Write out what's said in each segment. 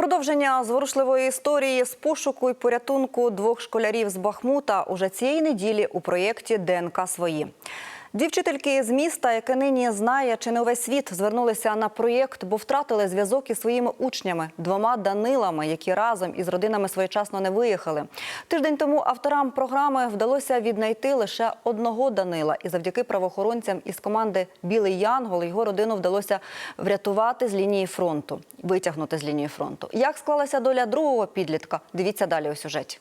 Продовження зворушливої історії з пошуку і порятунку двох школярів з Бахмута уже цієї неділі у проєкті ДНК свої. Дві вчительки з міста, яке нині знає чи не увесь світ, звернулися на проєкт, бо втратили зв'язок із своїми учнями, двома Данилами, які разом із родинами своєчасно не виїхали. Тиждень тому авторам програми вдалося віднайти лише одного Данила, і завдяки правоохоронцям із команди Білий Янгол його родину вдалося врятувати з лінії фронту, витягнути з лінії фронту. Як склалася доля другого підлітка? Дивіться далі у сюжеті.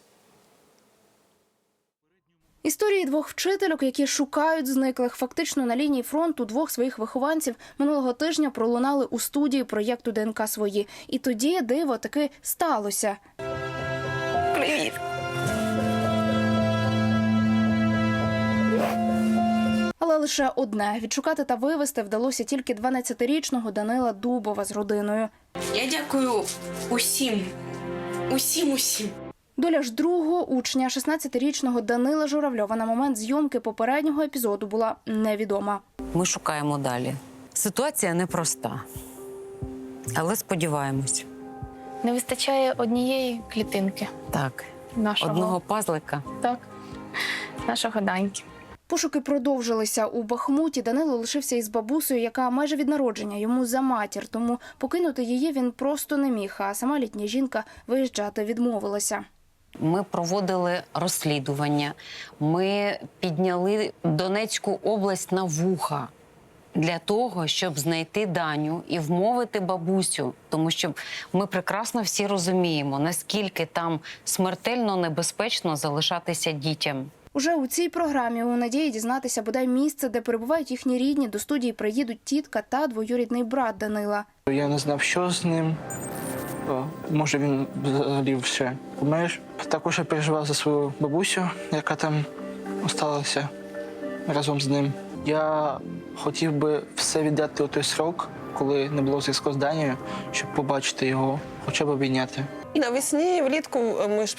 Історії двох вчительок, які шукають зниклих фактично на лінії фронту двох своїх вихованців минулого тижня пролунали у студії проєкту ДНК свої. І тоді диво таки сталося. Привіт. Але лише одне відшукати та вивезти вдалося тільки 12-річного Данила Дубова з родиною. Я дякую усім, усім, усім. Доля ж другого учня, 16-річного Данила Журавльова, на момент зйомки попереднього епізоду була невідома. Ми шукаємо далі. Ситуація непроста, але сподіваємось. Не вистачає однієї клітинки Так, нашого одного пазлика. так, нашого даньки. Пошуки продовжилися у Бахмуті. Данило лишився із бабусею, яка майже від народження йому за матір. Тому покинути її він просто не міг. А сама літня жінка виїжджати відмовилася. Ми проводили розслідування. Ми підняли Донецьку область на вуха для того, щоб знайти Даню і вмовити бабусю, тому що ми прекрасно всі розуміємо, наскільки там смертельно небезпечно залишатися дітям. Уже у цій програмі у надії дізнатися бодай місце, де перебувають їхні рідні. До студії приїдуть тітка та двоюрідний брат Данила. Я не знав, що з ним. Може, він взагалі все помер. Також я переживав за свою бабусю, яка там осталася разом з ним. Я хотів би все віддати у той срок, коли не було зв'язку з Данією, щоб побачити його, хоча б обійняти. Навесні, влітку ми ж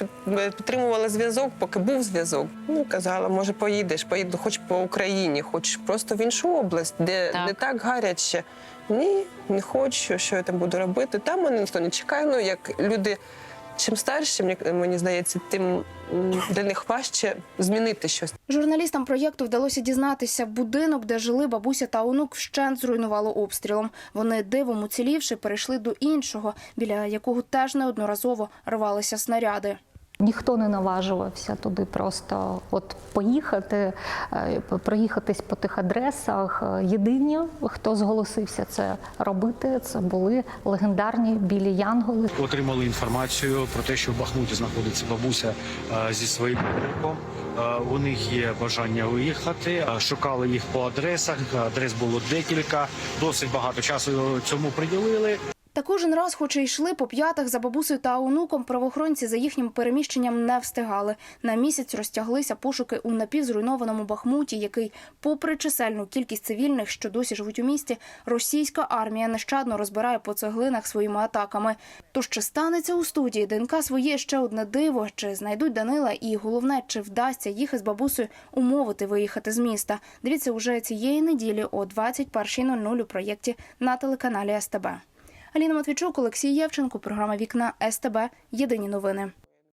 підтримували зв'язок, поки був зв'язок. Ну, казала, може, поїдеш, поїду хоч по Україні, хоч просто в іншу область, де Так. не так гаряче. Ні, не хочу, що я там буду робити. Там мене ніхто не чекає. Ну, як люди, чим старшим, мені, здається, тим для них важче змінити щось. Журналістам проєкту вдалося дізнатися, будинок, де жили бабуся та онук, вщент зруйнувало обстрілом. Вони дивом уцілівши, перейшли до іншого, біля якого теж неодноразово рвалися снаряди. Ніхто не наважувався туди просто от поїхати, е, проїхатись по тих адресах. Е, Єдині, хто зголосився це робити, це були легендарні білі янголи. Отримали інформацію про те, що в Бахмуті знаходиться бабуся е, зі своїм. Е, У них є бажання виїхати. Шукали їх по адресах. Адрес було декілька. Досить багато часу цьому приділили. Та кожен раз, хоч і йшли по п'ятах за бабусею та онуком, правоохоронці за їхнім переміщенням не встигали. На місяць розтяглися пошуки у напівзруйнованому Бахмуті, який, попри чисельну кількість цивільних, що досі живуть у місті, російська армія нещадно розбирає по цеглинах своїми атаками. То чи станеться у студії ДНК своє ще одне диво, чи знайдуть Данила, і головне, чи вдасться їх із бабусею умовити виїхати з міста. Дивіться уже цієї неділі о 21.00 у проєкті на телеканалі СТБ. Аліна Матвійчук, Олексій Євченко, програма Вікна СТБ. Єдині новини.